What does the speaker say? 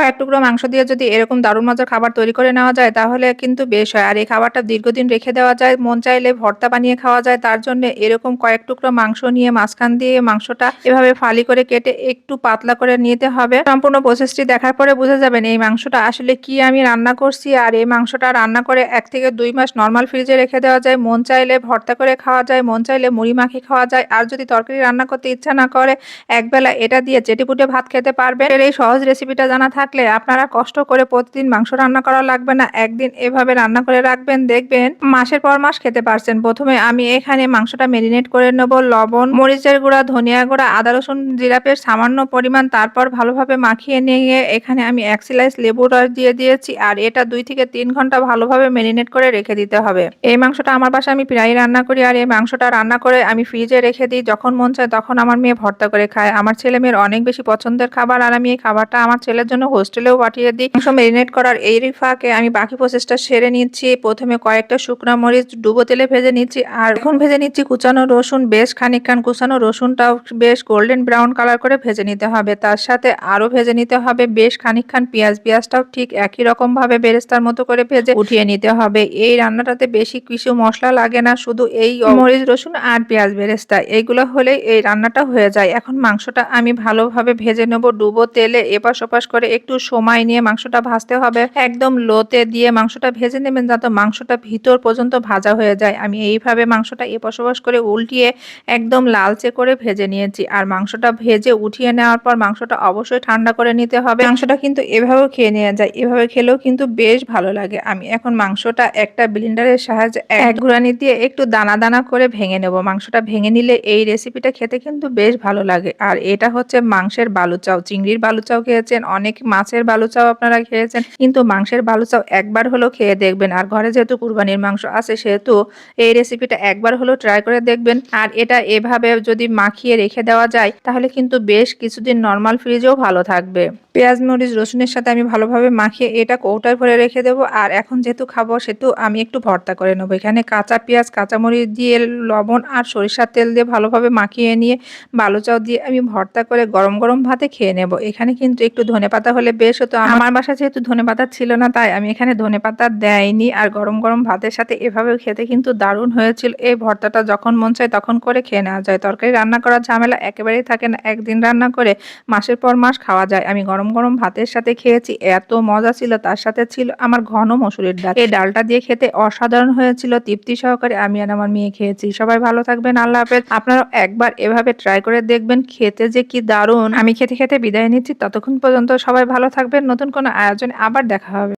কয়েক টুকরো মাংস দিয়ে যদি এরকম দারুণ মজার খাবার তৈরি করে নেওয়া যায়, তাহলে কিন্তু বেশ হয়। আর এই খাবারটা দীর্ঘদিন রেখে দেওয়া যায়, মন চাইলে ভর্তা বানিয়ে খাওয়া যায়, তার জন্য এরকম কয়েক টুকরো মাংস নিয়ে মাঝখান দিয়ে মাংসটা এভাবে ফালি করে কেটে একটু পাতলা করে নিতে হবে। সম্পূর্ণ প্রসেসটি দেখার পরে বুঝে যাবেন এই মাংসটা আসলে কি আমি রান্না করছি, আর এই মাংসটা রান্না করে এক থেকে দুই মাস নর্মাল ফ্রিজে রেখে দেওয়া যায়। মন চাইলে ভর্তা করে খাওয়া যায়, মন চাইলে মুড়ি মাখি খাওয়া যায়, আর যদি তরকারি রান্না করতে ইচ্ছা না করে, একবেলা এটা দিয়ে চেটিপুটে ভাত খেতে পারবেন। এই সহজ রেসিপিটা জানা থাকলে আপনারা কষ্ট করে প্রতিদিন মাংস রান্না করা লাগবে না। একদিন এভাবে রান্না করে রাখবেন, দেখবেন মাসের পর মাস খেতে পারছেন। প্রথমে আমি এখানে মাংসটা মেরিনেট করে নেব, লবণ, মরিচের গুঁড়া, ধনিয়া গুঁড়া, আদা, রসুন জিরাপের সামান্য পরিমাণ, তারপর ভালোভাবে মাখিয়ে নিয়ে এখানে আমি এক সিলাইস লেবু রস দিয়ে দিয়েছি আর এটা দুই থেকে তিন ঘণ্টা ভালোভাবে মেরিনেট করে রেখে দিতে হবে। এই মাংসটা আমার বাসায় আমি প্রায় রান্না করি আর এই মাংসটা রান্না করে আমি ফ্রিজে রেখে দিই। যখন মন চায় তখন আমার মেয়ে ভর্তা করে খায়। আমার ছেলে মেয়ের অনেক বেশি পছন্দের খাবার আর আমি এই খাবারটা আমার ছেলের জন্য হোস্টেলেও পাঠিয়ে দিই। মাংস মেরিনেট করার এই ফাঁকে আমি বাকি প্রসেসটা সেরে নিচ্ছি। প্রথমে কয়েকটা শুকনো মরিচ, ডুবো তেলে ভেজে নিচ্ছি। আর এখন ভেজে নিচ্ছি কুচানো রসুন, বেশ খানিকখান কুচানো রসুনটাও বেশ গোল্ডেন ব্রাউন কালার করে ভেজে নিতে হবে। তার সাথে আরও ভেজে নিতে হবে। বেশ খানিকখান পেঁয়াজ, পেঁয়াজটাও ঠিক একই রকমভাবে বেরেস্তার মতো করে ভেজে উঠিয়ে নিতে হবে। এই রান্নাটাতে বেশি কিছু মশলা লাগে না, শুধু এই মরিচ, রসুন আর পেঁয়াজ বেরেস্তা। এইগুলো হলেই এই রান্নাটা হয়ে যায়। এখন মাংসটা আমি ভালোভাবে ভেজে নেব। ডুবো তেলে এপাশ ওপাশ করে একটু সময় নিয়ে মাংসটা ভাজতে হবে। একদম লোতে দিয়ে মাংসটা ভেজে নেবেন যাতে মাংসটা ভিতর পর্যন্ত ভাজা হয়ে যায়। আমি এইভাবে মাংসটা এপাশ ওপাশ করে উল্টিয়ে একদম লালচে করে ভেজে নিয়েছি। আর মাংসটা ভেজে উঠিয়ে নেওয়ার পর মাংসটা অবশ্যই ঠান্ডা করে নিতে হবে। মাংসটা কিন্তু এভাবেও খেয়ে নেওয়া যায়। এভাবে খেলেও কিন্তু বেশ ভালো লাগে। আমি এখন মাংসটা একটা ব্লিন্ডারের সাহায্যে এক ঘুরানি দিয়ে একটু দানা দানা করে ভেঙে নেব। মাংসটা ভেঙে নিলে এই রেসিপিটা খেতে কিন্তু বেশ ভালো লাগে। আর এটা হচ্ছে মাংসের বালুচাও। চিংড়ির বালুচাও খেয়েছেন অনেক মাছের বালুচাও আপনারা খেয়েছেন, কিন্তু মাংসের বালুচাও একবার হলো খেয়ে দেখবেন। আর ঘরে যেহেতু কুরবানির মাংস আছে, সেহেতু এই রেসিপিটা একবার হলো ট্রাই করে দেখবেন। আর এটা এভাবে যদি মাখিয়ে রেখে দেওয়া যায়, তাহলে কিন্তু বেশ কিছুদিন নর্মাল ফ্রিজেও ভালো থাকবে। পেঁয়াজ, মরিচ, রসুনের সাথে আমি ভালোভাবে মাখিয়ে এটা কৌটায় ভরে রেখে দেবো। আর এখন যেহেতু খাব, সেহেতু আমি একটু ভর্তা করে নেব। এখানে কাঁচা পেঁয়াজ কাঁচামরিচ দিয়ে, লবণ আর সরিষার তেল দিয়ে ভালোভাবে মাখিয়ে নিয়ে বালুচাও দিয়ে আমি ভর্তা করে গরম গরম ভাতে খেয়ে নেব। এখানে কিন্তু একটু ধনে পাতা হলে বেশ হতো। আমার বাসা যেহেতু ধনে পাতা ছিল না তাই আমি এখানে ধনে পাতা দেয়নি। আর গরম গরম ভাতের সাথে এভাবে খেতে কিন্তু দারুণ হয়েছিল। এই ভর্তাটা যখন মন চায় তখন করে খেয়ে নেওয়া যায়। তরকারি রান্না করার ঝামেলা একেবারেই থাকে না। একদিন রান্না করে মাসের পর মাস খাওয়া যায়। আমি গরম গরম ভাতের সাথে খেয়েছি। এত মজা ছিল তার সাথে ছিল আমার ঘন মসুরির ডাল। এই ডালটা দিয়ে খেতে অসাধারণ হয়েছিল। তৃপ্তি সহকারে আমি আর আমার মেয়ে খেয়েছি। সবাই ভালো থাকবেন আল্লাহ হাফেজ। আপনারা একবার এভাবে ট্রাই করে দেখবেন। খেতে যে কি দারুণ। আমি খেতে খেতে বিদায় নিচ্ছি। ততক্ষণ পর্যন্ত সবাই ভালো থাকবেন। নতুন কোনো আয়োজনে আবার দেখা হবে।